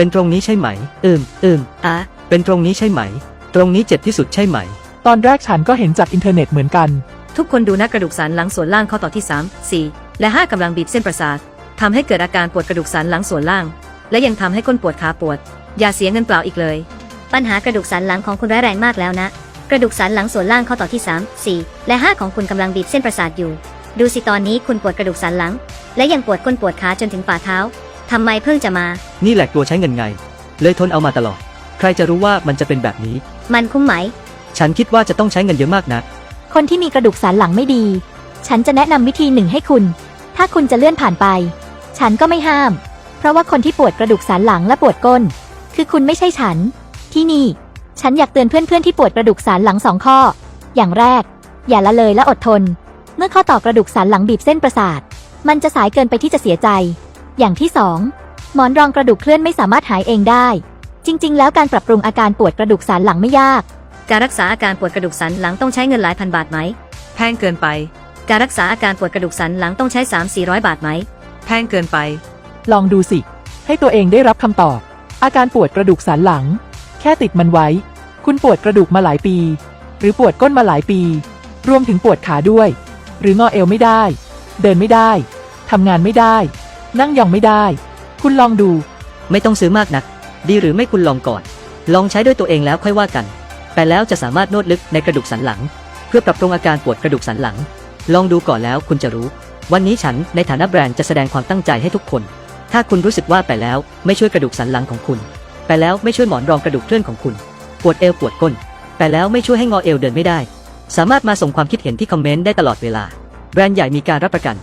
เป็นตรงนี้ใช่ไหม อืม อืม อะ เป็นตรงนี้ใช่ไหม ตรงนี้เจ็บที่สุดใช่ไหม ตอนแรกฉันก็เห็นจากอินเทอร์เน็ตเหมือนกัน ทุกคนดูนะกระดูกสันหลังส่วนล่างข้อต่อที่ 3 4 และ 5กำลังบีบเส้นประสาททำให้เกิดอาการปวดกระดูกสันหลังส่วนล่าง และยังทำให้ก้นปวดขาปวด อย่าเสียเงินเปล่าอีกเลย ปัญหากระดูกสันหลังของคุณร้ายแรงมากแล้วนะ กระดูกสันหลังส่วนล่างข้อต่อที่ 3 4 และ 5 ของคุณกำลังบีบเส้นประสาทอยู่ ดูสิตอนนี้คุณปวดกระดูกสันหลัง และยังปวดก้นปวดขาจนถึงฝ่าเท้า ทำไมเพิ่งจะมา นี่แหละกลัวใช้เงินไง เลยทนเอามาตลอด ใครจะรู้ว่ามันจะเป็นแบบนี้ มันคุ้มไหม ฉันคิดว่าจะต้องใช้เงินเยอะมากนะ คนที่มีกระดูกสันหลังไม่ดี ฉันจะแนะนำวิธีหนึ่งให้คุณ ถ้าคุณจะเลื่อนผ่านไป ฉันก็ไม่ห้าม เพราะว่าคนที่ปวดกระดูกสันหลังและปวดก้น คือคุณไม่ใช่ฉัน ที่นี่ ฉันอยากเตือนเพื่อนๆที่ปวดกระดูกสันหลังสองข้อ อย่างแรก อย่าละเลยและอดทน เมื่อข้อต่อกระดูกสันหลังบีบเส้นประสาท มันจะสายเกินไปที่จะเสียใจ อย่างที่สองหมอนรองกระดูกเคลื่อนไม่สามารถหายเองได้ จริง ๆ แล้วการปรับปรุงอาการปวดกระดูกสันหลังไม่ยาก การรักษาอาการปวดกระดูกสันหลังต้องใช้เงินหลายพันบาทไหม แพงเกินไป การรักษาอาการปวดกระดูกสันหลังต้องใช้ 3 4 0 0 บาทไหม แพงเกินไป ลองดูสิ ให้ตัวเองได้รับคำตอบ อาการปวดกระดูกสันหลัง แค่ติดมันไว้ คุณปวดกระดูกมาหลายปี หรือปวดก้นมาหลายปี รวมถึงปวดขาด้วย หรืองอเอวไม่ได้ เดินไม่ได้ทำงานไม่ได้ นั่งยองไม่ได้ คุณลองดู ไม่ต้องซื้อมากนัก ดีหรือไม่คุณลองก่อน ลองใช้ด้วยตัวเองแล้วค่อยว่ากัน แต่แล้วจะสามารถนวดลึกในกระดูกสันหลัง เพื่อปรับปรุงอาการปวดกระดูกสันหลัง ลองดูก่อนแล้วคุณจะรู้ วันนี้ฉันในฐานะแบรนด์จะแสดงความตั้งใจให้ทุกคน ถ้าคุณรู้สึกว่าไปแล้วไม่ช่วยกระดูกสันหลังของคุณ ไปแล้วไม่ช่วยหมอนรองกระดูกเคลื่อนของคุณ ปวดเอวปวดก้น ไปแล้วไม่ช่วยให้งอเอวเดินไม่ได้ สามารถมาส่งความคิดเห็นที่คอมเมนต์ได้ตลอดเวลา แบรนด์ใหญ่มีการรับประกัน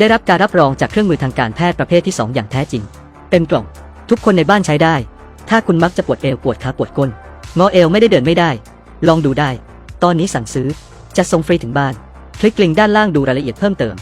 ได้รับการรับรองจากเครื่องมือทางการแพทย์ประเภทที่ 2 อย่างแท้จริง เต็มกล่อง ทุกคนในบ้านใช้ได้ ถ้าคุณมักจะปวดเอวปวดขาปวดก้นงอเอวไม่ได้เดินไม่ได้ ลองดูได้ ตอนนี้สั่งซื้อจะส่งฟรีถึงบ้าน คลิกลิงก์ด้านล่างดูรายละเอียดเพิ่มเติม